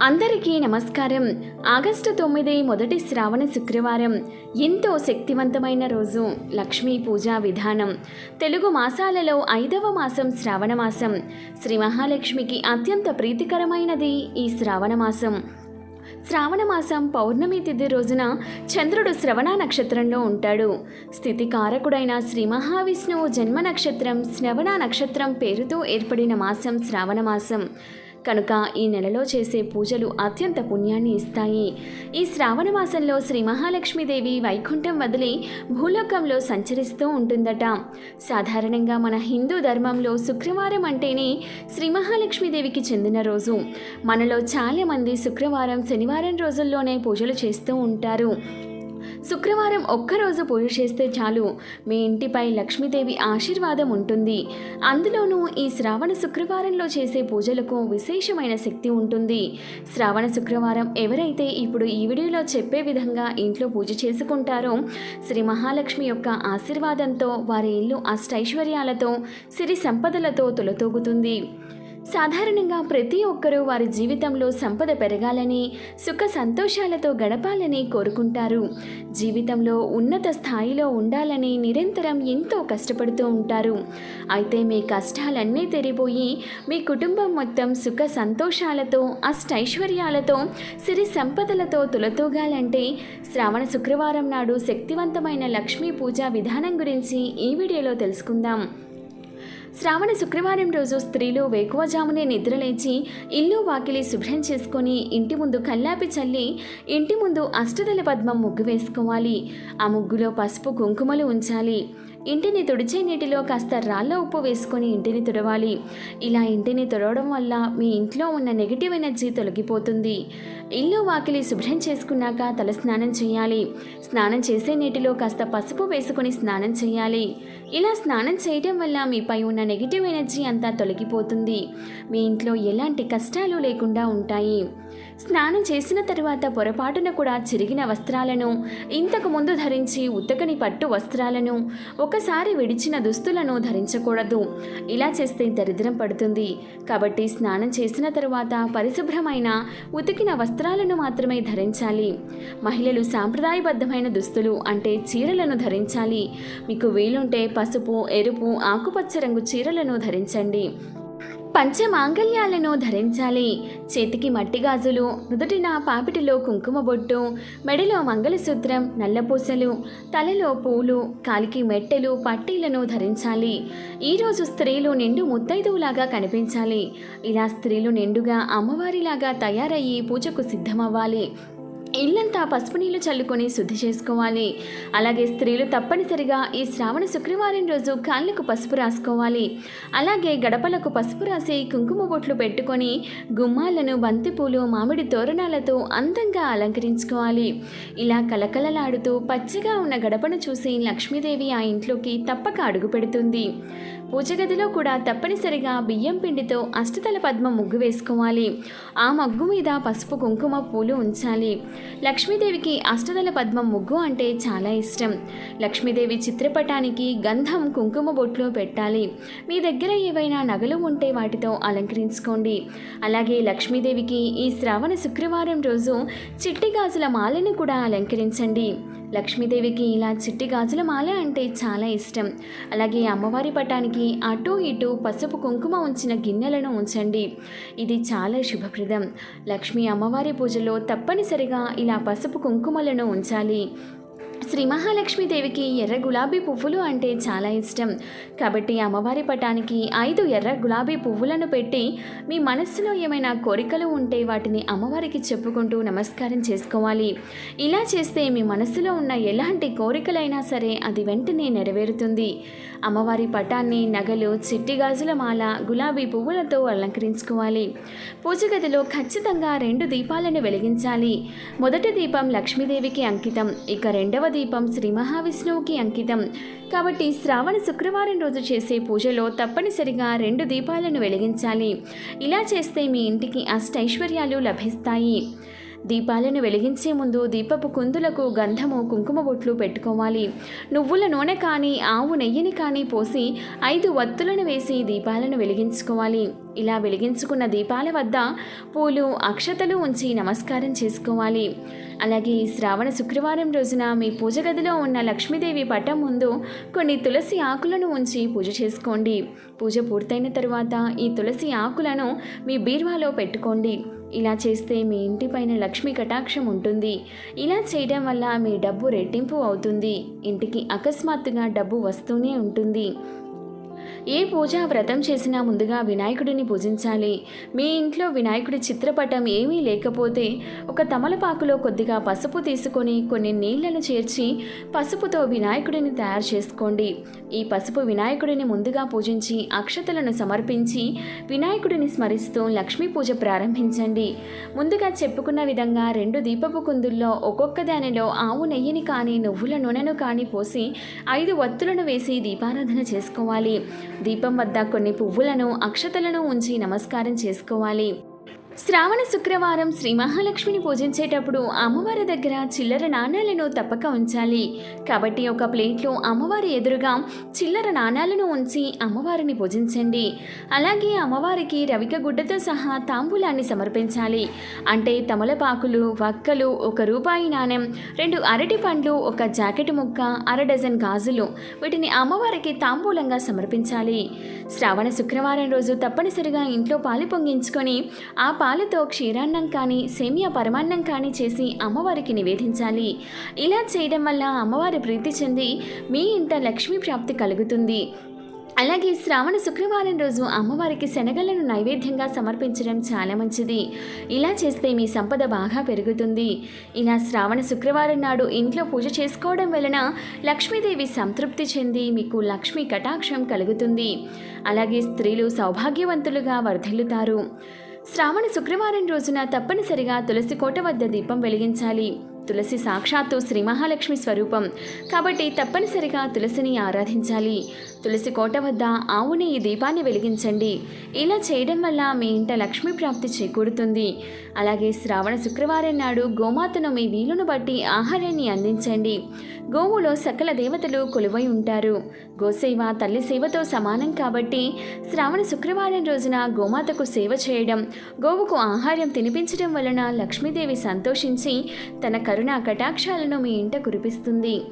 అందరికీ నమస్కారం. ఆగస్టు తొమ్మిది మొదటి శ్రావణ శుక్రవారం. ఎంతో శక్తివంతమైన రోజు. లక్ష్మీ పూజా విధానం. తెలుగు మాసాలలో ఐదవ మాసం శ్రావణ మాసం. శ్రీ మహాలక్ష్మికి అత్యంత ప్రీతికరమైనది ఈ శ్రావణ మాసం. శ్రావణ మాసం పౌర్ణమి తిథి రోజున చంద్రుడు శ్రవణ నక్షత్రంలో ఉంటాడు. స్థితి కారకుడైన శ్రీ మహావిష్ణువు జన్మ నక్షత్రం శ్రవణ నక్షత్రం పేరుతో ఏర్పడిన మాసం శ్రావణ మాసం. కనుక ఈ నెలలో చేసే పూజలు అత్యంత పుణ్యాన్ని ఇస్తాయి. ఈ శ్రావణ మాసంలో శ్రీ మహాలక్ష్మీదేవి వైకుంఠం వదిలి భూలోకంలో సంచరిస్తూ ఉంటుందట. సాధారణంగా మన హిందూ ధర్మంలో శుక్రవారం అంటేనే శ్రీ మహాలక్ష్మీదేవికి చెందిన రోజు. మనలో చాలామంది శుక్రవారం శనివారం రోజుల్లోనే పూజలు చేస్తూ ఉంటారు. శుక్రవారం ఒక్కరోజు పూజ చేస్తే చాలు. మీ ఇంటిపై లక్ష్మీదేవి ఆశీర్వాదం ఉంటుంది. అందులోనూ ఈ శ్రావణ శుక్రవారంలో చేసే పూజలకు విశేషమైన శక్తి ఉంటుంది. శ్రావణ శుక్రవారం ఎవరైతే ఇప్పుడు ఈ వీడియోలో చెప్పే విధంగా ఇంట్లో పూజ చేసుకుంటారో శ్రీ మహాలక్ష్మి యొక్క ఆశీర్వాదంతో వారి ఇల్లు అష్టైశ్వర్యాలతో సిరి సంపదలతో తొలతూగుతుంది. సాధారణంగా ప్రతి ఒక్కరూ వారి జీవితంలో సంపద పెరగాలని సుఖ సంతోషాలతో గడపాలని కోరుకుంటారు. జీవితంలో ఉన్నత స్థాయిలో ఉండాలని నిరంతరం ఎంతో కష్టపడుతూ ఉంటారు. అయితే మీ కష్టాలన్నీ తెరిపోయి మీ కుటుంబం మొత్తం సుఖ సంతోషాలతో అష్టైశ్వర్యాలతో సిరి సంపదలతో తులతూగాలంటే శ్రావణ శుక్రవారం నాడు శక్తివంతమైన లక్ష్మీ పూజా విధానం గురించి ఈ వీడియోలో తెలుసుకుందాం. శ్రావణ శుక్రవారం రోజు స్త్రీలు వేకువజామునే నిద్రలేచి ఇల్లు వాకిలి శుభ్రం చేసుకొని ఇంటి ముందు కల్లాపి చల్లి ఇంటి ముందు అష్టదల పద్మం ముగ్గు వేసుకోవాలి. ఆ ముగ్గులో పసుపు కుంకుమలు ఉంచాలి. ఇంటిని తుడిచే నీటిలో కాస్త రాళ్ళ ఉప్పు వేసుకొని ఇంటిని తుడవాలి. ఇలా ఇంటిని తుడవడం వల్ల మీ ఇంట్లో ఉన్న నెగిటివ్ ఎనర్జీ తొలగిపోతుంది. ఇల్లు వాకిలి శుభ్రం చేసుకున్నాక తల స్నానం చేయాలి. స్నానం చేసే నీటిలో కాస్త పసుపు వేసుకొని స్నానం చేయాలి. ఇలా స్నానం చేయడం వల్ల మీపై ఉన్న నెగిటివ్ ఎనర్జీ అంతా తొలగిపోతుంది. మీ ఇంట్లో ఎలాంటి కష్టాలు లేకుండా ఉంటాయి. స్నానం చేసిన తర్వాత పొరపాటున కూడా చిరిగిన వస్త్రాలను ఇంతకు ముందు ధరించి ఉతకని పట్టు వస్త్రాలను ఒకసారి విడిచిన దుస్తులను ధరించకూడదు. ఇలా చేస్తే దరిద్రం పడుతుంది. కాబట్టి స్నానం చేసిన తరువాత పరిశుభ్రమైన ఉతికిన వస్త్రాలను మాత్రమే ధరించాలి. మహిళలు సాంప్రదాయబద్ధమైన దుస్తులు అంటే చీరలను ధరించాలి. మీకు వీలుంటే పసుపు ఎరుపు ఆకుపచ్చ రంగు చీరలను ధరించండి. పంచమాంగల్యాలను ధరించాలి. చేతికి మట్టి గాజులు నుదుటిన పాపిటిలో కుంకుమ బొట్టు మెడలో మంగళసూత్రం నల్లపూసలు తలలో పూలు కాలికి మెట్టెలు పట్టీలను ధరించాలి. ఈరోజు స్త్రీలు నిండు ముత్తైదువులాగా కనిపించాలి. ఇలా స్త్రీలు నిండుగా అమ్మవారిలాగా తయారయ్యి పూజకు సిద్ధమవ్వాలి. ఇల్లంతా పసుపు నీళ్ళు చల్లుకొని శుద్ధి చేసుకోవాలి. అలాగే స్త్రీలు తప్పనిసరిగా ఈ శ్రావణ శుక్రవారం రోజు కాళ్ళకు పసుపు రాసుకోవాలి. అలాగే గడపలకు పసుపు రాసి కుంకుమ బొట్లు పెట్టుకొని గుమ్మాలను బంతిపూలు మామిడి తోరణాలతో అందంగా అలంకరించుకోవాలి. ఇలా కలకలలాడుతూ పచ్చగా ఉన్న గడపను చూసి లక్ష్మీదేవి ఆ ఇంట్లోకి తప్పక అడుగు పెడుతుంది. పూజ గదిలో కూడా తప్పనిసరిగా బియ్యం పిండితో అష్టతల పద్మ ముగ్గు వేసుకోవాలి. ఆ మగ్గు మీద పసుపు కుంకుమ పూలు ఉంచాలి. లక్ష్మీదేవికి అష్టదల పద్మం ముగ్గు అంటే చాలా ఇష్టం. లక్ష్మీదేవి చిత్రపటానికి గంధం కుంకుమ బొట్లు పెట్టాలి. మీ దగ్గర ఏవైనా నగలు ఉంటే వాటితో అలంకరించుకోండి. అలాగే లక్ష్మీదేవికి ఈ శ్రావణ శుక్రవారం రోజు చిట్టి గాజుల మాలను కూడా అలంకరించండి. లక్ష్మీదేవికి ఇలా చిట్టి గాజుల మాల అంటే చాలా ఇష్టం. అలాగే అమ్మవారి పటానికి అటు ఇటు పసుపు కుంకుమ ఉంచిన గిన్నెలను ఉంచండి. ఇది చాలా శుభప్రదం. లక్ష్మీ అమ్మవారి పూజలో తప్పనిసరిగా ఇలా పసుపు కుంకుమలను ఉంచాలి. శ్రీ మహాలక్ష్మీదేవికి ఎర్ర గులాబీ పువ్వులు అంటే చాలా ఇష్టం. కాబట్టి అమ్మవారి పటానికి ఐదు ఎర్ర గులాబీ పువ్వులను పెట్టి మీ మనస్సులో ఏమైనా కోరికలు ఉంటే వాటిని అమ్మవారికి చెప్పుకుంటూ నమస్కారం చేసుకోవాలి. ఇలా చేస్తే మీ మనస్సులో ఉన్న ఎలాంటి కోరికలైనా సరే అది వెంటనే నెరవేరుతుంది. అమ్మవారి పటాన్ని నగలు చిట్టి గాజుల మాల గులాబీ పువ్వులతో అలంకరించుకోవాలి. పూజ గదిలో ఖచ్చితంగా రెండు దీపాలను వెలిగించాలి. మొదటి దీపం లక్ష్మీదేవికి అంకితం. ఇక రెండవ దీపం శ్రీ మహావిష్ణువుకి అంకితం. కాబట్టి శ్రావణ శుక్రవారం రోజు చేసే పూజలో తప్పనిసరిగా రెండు దీపాలను వెలిగించాలి. ఇలా చేస్తే మీ ఇంటికి అష్టైశ్వర్యాలు లభిస్తాయి. దీపాలను వెలిగించే ముందు దీపపు కుందులకు గంధము కుంకుమ బొట్లు పెట్టుకోవాలి. నువ్వుల నూనె కానీ ఆవు నెయ్యిని కానీ పోసి ఐదు వత్తులను వేసి దీపాలను వెలిగించుకోవాలి. ఇలా వెలిగించుకున్న దీపాల వద్ద పూలు అక్షతలు ఉంచి నమస్కారం చేసుకోవాలి. అలాగే ఈ శ్రావణ శుక్రవారం రోజున మీ పూజ గదిలో ఉన్న లక్ష్మీదేవి పటం ముందు కొన్ని తులసి ఆకులను ఉంచి పూజ చేసుకోండి. పూజ పూర్తయిన తరువాత ఈ తులసి ఆకులను మీ బీర్వాలో పెట్టుకోండి. ఇలా చేస్తే మీ ఇంటిపైన లక్ష్మీ కటాక్షం ఉంటుంది. ఇలా చేయడం వల్ల మీ డబ్బు రెట్టింపు అవుతుంది. ఇంటికి అకస్మాత్తుగా డబ్బు వస్తూనే ఉంటుంది. ఏ పూజా వ్రతం చేసినా ముందుగా వినాయకుడిని పూజించాలి. మీ ఇంట్లో వినాయకుడి చిత్రపటం ఏమీ లేకపోతే ఒక తమలపాకులో కొద్దిగా పసుపు తీసుకొని కొన్ని నీళ్ళను చేర్చి పసుపుతో వినాయకుడిని తయారు చేసుకోండి. ఈ పసుపు వినాయకుడిని ముందుగా పూజించి అక్షతలను సమర్పించి వినాయకుడిని స్మరిస్తూ లక్ష్మీ పూజ ప్రారంభించండి. ముందుగా చెప్పుకున్న విధంగా రెండు దీపపు కుందుల్లో ఒక్కొక్క దానిలో ఆవు నెయ్యిని కానీ నువ్వుల నూనెను కానీ పోసి ఐదు వత్తులను వేసి దీపారాధన చేసుకోవాలి. దీపం వద్ద కొన్ని పువ్వులను అక్షతలను ఉంచి నమస్కారం చేసుకోవాలి. శ్రావణ శుక్రవారం శ్రీ మహాలక్ష్మిని పూజించేటప్పుడు అమ్మవారి దగ్గర చిల్లర నాణాలను తప్పక ఉంచాలి. కాబట్టి ఒక ప్లేట్లో అమ్మవారి ఎదురుగా చిల్లర నాణాలను ఉంచి అమ్మవారిని పూజించండి. అలాగే అమ్మవారికి రవిక గుడ్డతో సహా తాంబూలాన్ని సమర్పించాలి. అంటే తమలపాకులు వక్కలు ఒక రూపాయి నాణెం రెండు అరటి పండ్లు ఒక జాకెట్ ముక్క అర డజన్ గాజులు వీటిని అమ్మవారికి తాంబూలంగా సమర్పించాలి. శ్రావణ శుక్రవారం రోజు తప్పనిసరిగా ఇంట్లో పాలు పొంగించుకొని ఆ పాలతో క్షీరాన్నం కానీ సేమియా పరమాన్నం కానీ చేసి అమ్మవారికి నివేదించాలి. ఇలా చేయడం వల్ల అమ్మవారి ప్రీతి చెంది మీ ఇంట లక్ష్మీ ప్రాప్తి కలుగుతుంది. అలాగే శ్రావణ శుక్రవారం రోజు అమ్మవారికి శనగలను నైవేద్యంగా సమర్పించడం చాలా మంచిది. ఇలా చేస్తే మీ సంపద బాగా పెరుగుతుంది. ఇలా శ్రావణ శుక్రవారం నాడు ఇంట్లో పూజ చేసుకోవడం వలన లక్ష్మీదేవి సంతృప్తి చెంది మీకు లక్ష్మీ కటాక్షం కలుగుతుంది. అలాగే స్త్రీలు సౌభాగ్యవంతులుగా వర్ధిల్లుతారు. శ్రావణ శుక్రవారం రోజున తప్పనిసరిగా తులసి కోట వద్ద దీపం వెలిగించాలి. తులసి సాక్షాత్తు శ్రీ మహాలక్ష్మి స్వరూపం. కాబట్టి తప్పనిసరిగా తులసిని ఆరాధించాలి. తులసి కోట వద్ద ఆవు నెయ్యి దీపాన్ని వెలిగించండి. ఇలా చేయడం వల్ల మీ ఇంట లక్ష్మీ ప్రాప్తి చేకూరుతుంది. అలాగే శ్రావణ శుక్రవారం నాడు గోమాతను మీ వీలును బట్టి ఆహారాన్ని అందించండి. గోవులో సకల దేవతలు కొలువై ఉంటారు. గోసేవ తల్లి సేవతో సమానం కాబట్టి శ్రావణ శుక్రవారం రోజున గోమాతకు సేవ చేయడం గోవుకు ఆహారం తినిపించడం వలన లక్ష్మీదేవి సంతోషించి తన కరుణా కటాక్షాలను మీ ఇంట కురిపిస్తుంది.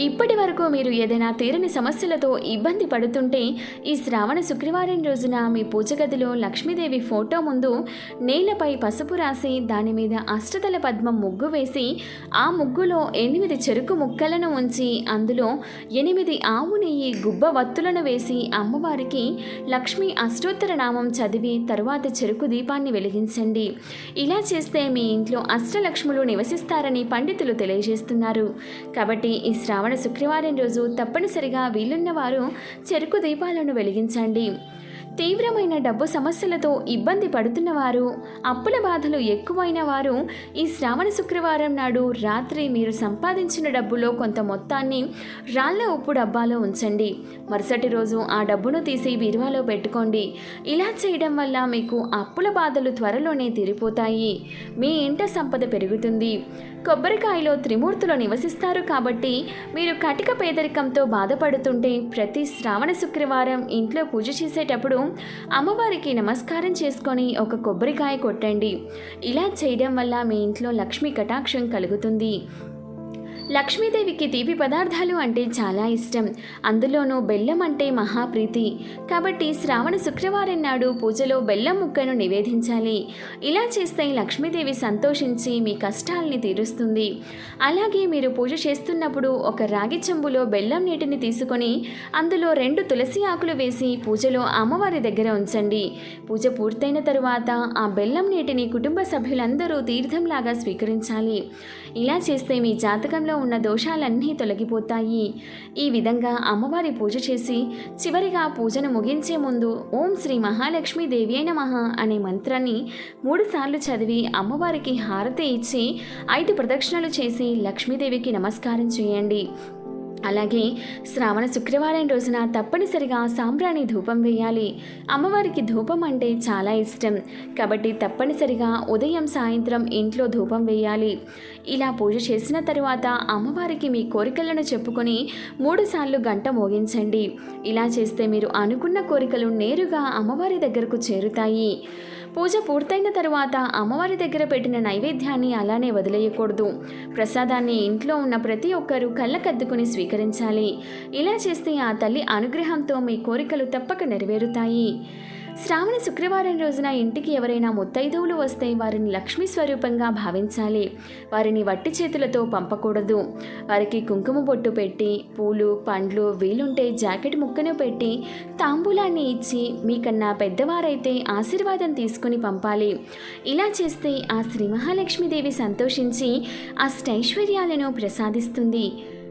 ఇప్పటి వరకు మీరు ఏదైనా తీరని సమస్యలతో ఇబ్బంది పడుతుంటే ఈ శ్రావణ శుక్రవారం రోజున మీ పూజ గదిలో లక్ష్మీదేవి ఫోటో ముందు నేలపై పసుపు రాసి దాని మీద అష్టదల పద్మం ముగ్గు వేసి ఆ ముగ్గులో ఎనిమిది చెరుకు ముక్కలను ఉంచి అందులో ఎనిమిది ఆవు నెయ్యి గుబ్బ వత్తులను వేసి అమ్మవారికి లక్ష్మీ అష్టోత్తర నామం చదివి తరువాత చెరుకు దీపాన్ని వెలిగించండి. ఇలా చేస్తే మీ ఇంట్లో అష్టలక్ష్ములు నివసిస్తారని పండితులు తెలియజేస్తున్నారు. కాబట్టి ఈ శ్రావణ శుక్రవారం రోజు తప్పనిసరిగా వీలున్న వారు చెరుకు దీపాలను వెలిగించండి. తీవ్రమైన డబ్బు సమస్యలతో ఇబ్బంది పడుతున్నవారు అప్పుల బాధలు ఎక్కువైన వారు ఈ శ్రావణ శుక్రవారం నాడు రాత్రి మీరు సంపాదించిన డబ్బులో కొంత మొత్తాన్ని రాళ్ళ ఉప్పు డబ్బాలో ఉంచండి. మరుసటి రోజు ఆ డబ్బును తీసి బీరువాలో పెట్టుకోండి. ఇలా చేయడం వల్ల మీకు అప్పుల బాధలు త్వరలోనే తీరిపోతాయి. మీ ఇంట సంపద పెరుగుతుంది. కొబ్బరికాయలో త్రిమూర్తులు నివసిస్తారు కాబట్టి మీరు కటిక పేదరికంతో బాధపడుతుంటే ప్రతి శ్రావణ శుక్రవారం ఇంట్లో పూజ చేసేటప్పుడు అమ్మవారికి నమస్కారం చేసుకొని ఒక కొబ్బరికాయ కొట్టండి. ఇలా చేయడం వల్ల మీ ఇంట్లో లక్ష్మీ కటాక్షం కలుగుతుంది. లక్ష్మీదేవికి తీపి పదార్థాలు అంటే చాలా ఇష్టం. అందులోనూ బెల్లం అంటే మహాప్రీతి. కాబట్టి శ్రావణ శుక్రవారం నాడు పూజలో బెల్లం ముక్కను నివేదించాలి. ఇలా చేస్తే లక్ష్మీదేవి సంతోషించి మీ కష్టాల్ని తీరుస్తుంది. అలాగే మీరు పూజ చేస్తున్నప్పుడు ఒక రాగి చెంబులో బెల్లం నీటిని తీసుకొని అందులో రెండు తులసి ఆకులు వేసి పూజలో అమ్మవారి దగ్గర ఉంచండి. పూజ పూర్తయిన తరువాత ఆ బెల్లం నీటిని కుటుంబ సభ్యులందరూ తీర్థంలాగా స్వీకరించాలి. ఇలా చేస్తే మీ జాతకంలో ఉన్న దోషాలన్నీ తొలగిపోతాయి. ఈ విధంగా అమ్మవారి పూజ చేసి చివరిగా పూజను ముగించే ముందు ఓం శ్రీ మహాలక్ష్మీ దేవి అయిన మహా అనే మంత్రాన్ని మూడుసార్లు చదివి అమ్మవారికి హారతి ఇచ్చి ఐదు ప్రదక్షిణలు చేసి లక్ష్మీదేవికి నమస్కారం చేయండి. అలాగే శ్రావణ శుక్రవారం రోజున తప్పనిసరిగా సాంబ్రాణి ధూపం వేయాలి. అమ్మవారికి ధూపం అంటే చాలా ఇష్టం. కాబట్టి తప్పనిసరిగా ఉదయం సాయంత్రం ఇంట్లో ధూపం వేయాలి. ఇలా పూజ చేసిన తరువాత అమ్మవారికి మీ కోరికలను చెప్పుకొని మూడుసార్లు గంట మోగించండి. ఇలా చేస్తే మీరు అనుకున్న కోరికలు నేరుగా అమ్మవారి దగ్గరకు చేరుతాయి. పూజ పూర్తయిన తరువాత అమ్మవారి దగ్గర పెట్టిన నైవేద్యాన్ని అలానే వదిలేయకూడదు. ప్రసాదాన్ని ఇంట్లో ఉన్న ప్రతి ఒక్కరూ కళ్ళకద్దుకుని స్వీకరించాలి. ఇలా చేస్తే ఆ తల్లి అనుగ్రహంతో మీ కోరికలు తప్పక నెరవేరుతాయి. శ్రావణ శుక్రవారం రోజున ఇంటికి ఎవరైనా ముత్తైదువులు వస్తే వారిని లక్ష్మీ స్వరూపంగా భావించాలి. వారిని వట్టి చేతులతో పంపకూడదు. వారికి కుంకుమ బొట్టు పెట్టి పూలు పండ్లు వీలుంటే జాకెట్ ముక్కను పెట్టి తాంబూలాన్ని ఇచ్చి మీకన్నా పెద్దవారైతే ఆశీర్వాదం తీసుకుని పంపాలి. ఇలా చేస్తే ఆ శ్రీ మహాలక్ష్మీదేవి సంతోషించి అష్టైశ్వర్యాలను ప్రసాదిస్తుంది.